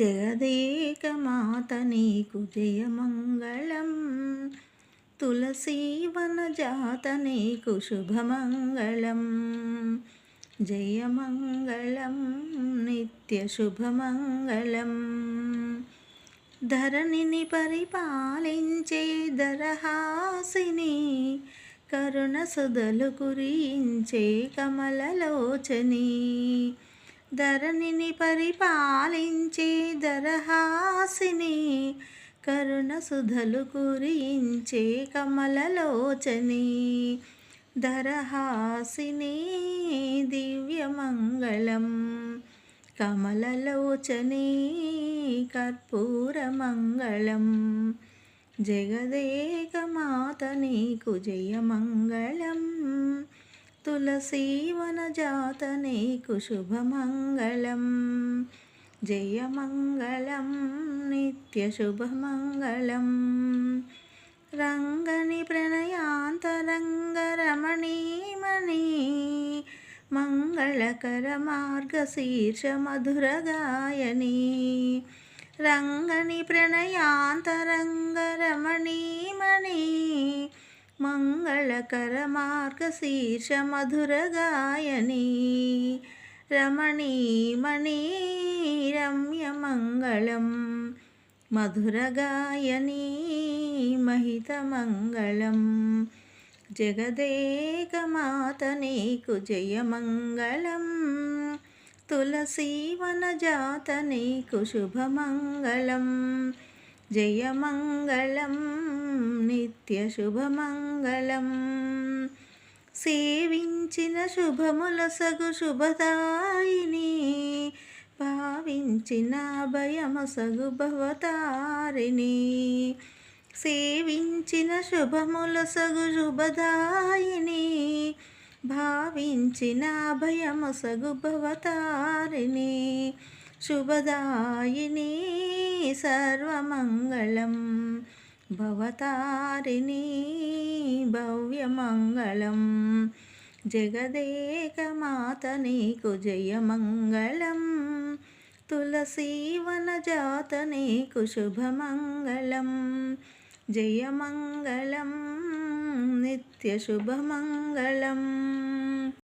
జగదేకమాత నీకు జయమంగళం. తులసీవన జాత నీకు శుభమంగళం. జయమంగళం నిత్య శుభమంగళం. ధరణిని పరిపాలించే ధరహాసిని కరుణ సుధలు కురించే కమలలోచని. ధరణిని పరిపాలించే ధరహాసిని కరుణ సుధలు కురించే కమలలోచని. ధరహాసిని దివ్యమంగళం కమలలోచని కర్పూరమంగళం. జగదేకమాత నీకు జయమంగళం తులసీవన జాత నీకు శుభమంగళం. జయమంగళం నిత్య శుభమంగళం. రంగని ప్రణయాంతరంగరమణీమణి మంగళకర మార్గశీర్ష మధురగాయని రంగని ప్రణయాంతరంగరమణీమణి మంగళకర మార్గశీర్ష మధురగాయని రమణీమణి రమ్యమంగళం మధురగాయని మహితమంగళం జగదేకమాత నీకు జయమంగళం తులసీవన నిత్యశుభమంగళం. సేవించిన శుభముల సగు శుభదాయిని భావించిన భయమసగు భవతారిణి సేవించిన శుభముల సగు శుభదాయిని భావించిన భయమసగు భవతారిణి శుభదాయిని సర్వమంగళం. భవతారిణి భవ్యమంగళం. జగదేకమాత నీకు జయమంగళం. తులసీవన జాత నీకు శుభమంగళం. జయమంగళం నిత్య శుభమంగళం.